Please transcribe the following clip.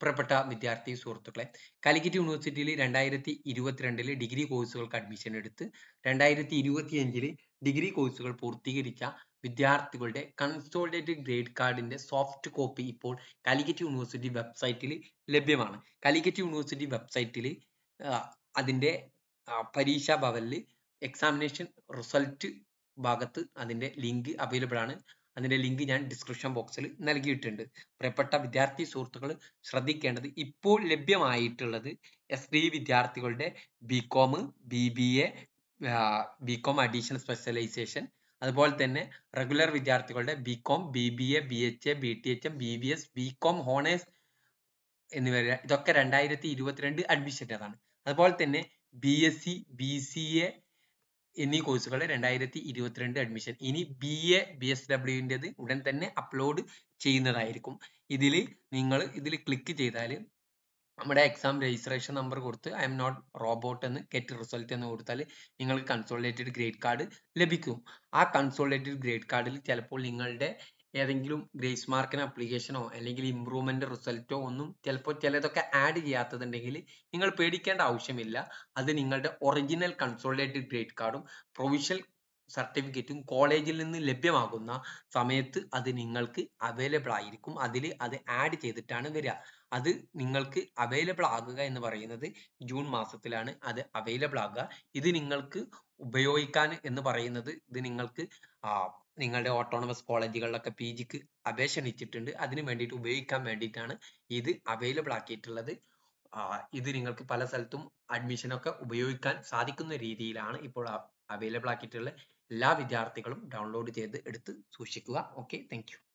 പ്രിയപ്പെട്ട വിദ്യാർത്ഥി സുഹൃത്തുക്കളെ കാലിക്കറ്റ് യൂണിവേഴ്സിറ്റിയിൽ രണ്ടായിരത്തി ഇരുപത്തിരണ്ടിൽ ഡിഗ്രി കോഴ്സുകൾക്ക് അഡ്മിഷൻ എടുത്ത് രണ്ടായിരത്തി ഇരുപത്തിയഞ്ചിൽ ഡിഗ്രി കോഴ്സുകൾ പൂർത്തീകരിച്ച വിദ്യാർത്ഥികളുടെ കൺസോൾഡേറ്റഡ് ഗ്രേഡ് കാർഡിന്റെ സോഫ്റ്റ് കോപ്പി ഇപ്പോൾ കാലിക്കറ്റ് യൂണിവേഴ്സിറ്റി വെബ്സൈറ്റിൽ ലഭ്യമാണ്. കാലിക്കറ്റ് യൂണിവേഴ്സിറ്റി വെബ്സൈറ്റിൽ അതിന്റെ പരീക്ഷാ ഭവനിൽ എക്സാമിനേഷൻ റിസൾട്ട് ഭാഗത്ത് അതിന്റെ ലിങ്ക് അവൈലബിൾ ആണ്. അതിന്റെ ലിങ്ക് ഞാൻ ഡിസ്ക്രിപ്ഷൻ ബോക്സിൽ നൽകിയിട്ടുണ്ട്. പ്രിയപ്പെട്ട വിദ്യാർത്ഥി സുഹൃത്തുക്കൾ ശ്രദ്ധിക്കേണ്ടത് ഇപ്പോൾ ലഭ്യമായിട്ടുള്ളത് എസ് ഡി വിദ്യാർത്ഥികളുടെ B com B B A additional specialisation അതുപോലെ തന്നെ റെഗുലർ വിദ്യാർത്ഥികളുടെ B com B B A B H A B T H M B B S B com honours എന്നിവ ഇതൊക്കെ രണ്ടായിരത്തി ഇരുപത്തിരണ്ട് അഡ്മിഷന്റെതാണ് അതുപോലെ തന്നെ B S C B C A എന്നീ കോഴ്സുകൾ രണ്ടായിരത്തി ഇരുപത്തിരണ്ട് അഡ്മിഷൻ ഇനി ബി എ ബി എസ് ഡബ്ല്യുവിന്റെത് ഉടൻ തന്നെ അപ്ലോഡ് ചെയ്യുന്നതായിരിക്കും. ഇതിൽ നിങ്ങൾ ഇതിൽ ക്ലിക്ക് ചെയ്താൽ നമ്മുടെ എക്സാം രജിസ്ട്രേഷൻ നമ്പർ കൊടുത്ത് ഐ എം നോട്ട് റോബോട്ട് എന്ന് ഗെറ്റ് റിസൾട്ട് എന്ന് കൊടുത്താൽ നിങ്ങൾക്ക് കൺസോളിഡേറ്റഡ് ഗ്രേഡ് കാർഡ് ലഭിക്കും. ആ കൺസോളിഡേറ്റഡ് ഗ്രേഡ് കാർഡിൽ ചിലപ്പോൾ നിങ്ങളുടെ ഏതെങ്കിലും ഗ്രേസ് മാർക്കിന് അപ്ലിക്കേഷനോ അല്ലെങ്കിൽ ഇമ്പ്രൂവ്മെന്റ് റിസൾട്ടോ ഒന്നും ചിലപ്പോൾ ചിലതൊക്കെ ആഡ് ചെയ്യാത്തതുണ്ടെങ്കിൽ നിങ്ങൾ പേടിക്കേണ്ട ആവശ്യമില്ല. അത് നിങ്ങളുടെ ഒറിജിനൽ കൺസോളിഡേറ്റഡ് ഗ്രേഡ് കാർഡും പ്രൊവിഷണൽ സർട്ടിഫിക്കറ്റും കോളേജിൽ നിന്ന് ലഭ്യമാകുന്ന സമയത്ത് അത് നിങ്ങൾക്ക് അവൈലബിൾ ആയിരിക്കും. അതിൽ അത് ആഡ് ചെയ്തിട്ടാണ് വരിക. അത് നിങ്ങൾക്ക് അവൈലബിൾ ആകുക എന്ന് പറയുന്നത് ജൂൺ മാസത്തിലാണ്. അത് അവൈലബിൾ ആകുക. ഇത് നിങ്ങൾക്ക് ഉപയോഗിക്കാൻ എന്ന് പറയുന്നത് ഇത് നിങ്ങൾക്ക് നിങ്ങളുടെ ഓട്ടോണമസ് കോളേജുകളിലൊക്കെ പി ജിക്ക് അപേക്ഷ ക്ഷണിച്ചിട്ടുണ്ട് അതിന് വേണ്ടിയിട്ട് ഉപയോഗിക്കാൻ വേണ്ടിയിട്ടാണ് ഇത് അവൈലബിൾ ആക്കിയിട്ടുള്ളത്. ഇത് നിങ്ങൾക്ക് പല സ്ഥലത്തും അഡ്മിഷനൊക്കെ ഉപയോഗിക്കാൻ സാധിക്കുന്ന രീതിയിലാണ് ഇപ്പോൾ അവൈലബിൾ ആക്കിയിട്ടുള്ള എല്ലാ വിദ്യാർത്ഥികളും ഡൗൺലോഡ് ചെയ്ത് എടുത്ത് സൂക്ഷിക്കുക. Okay thank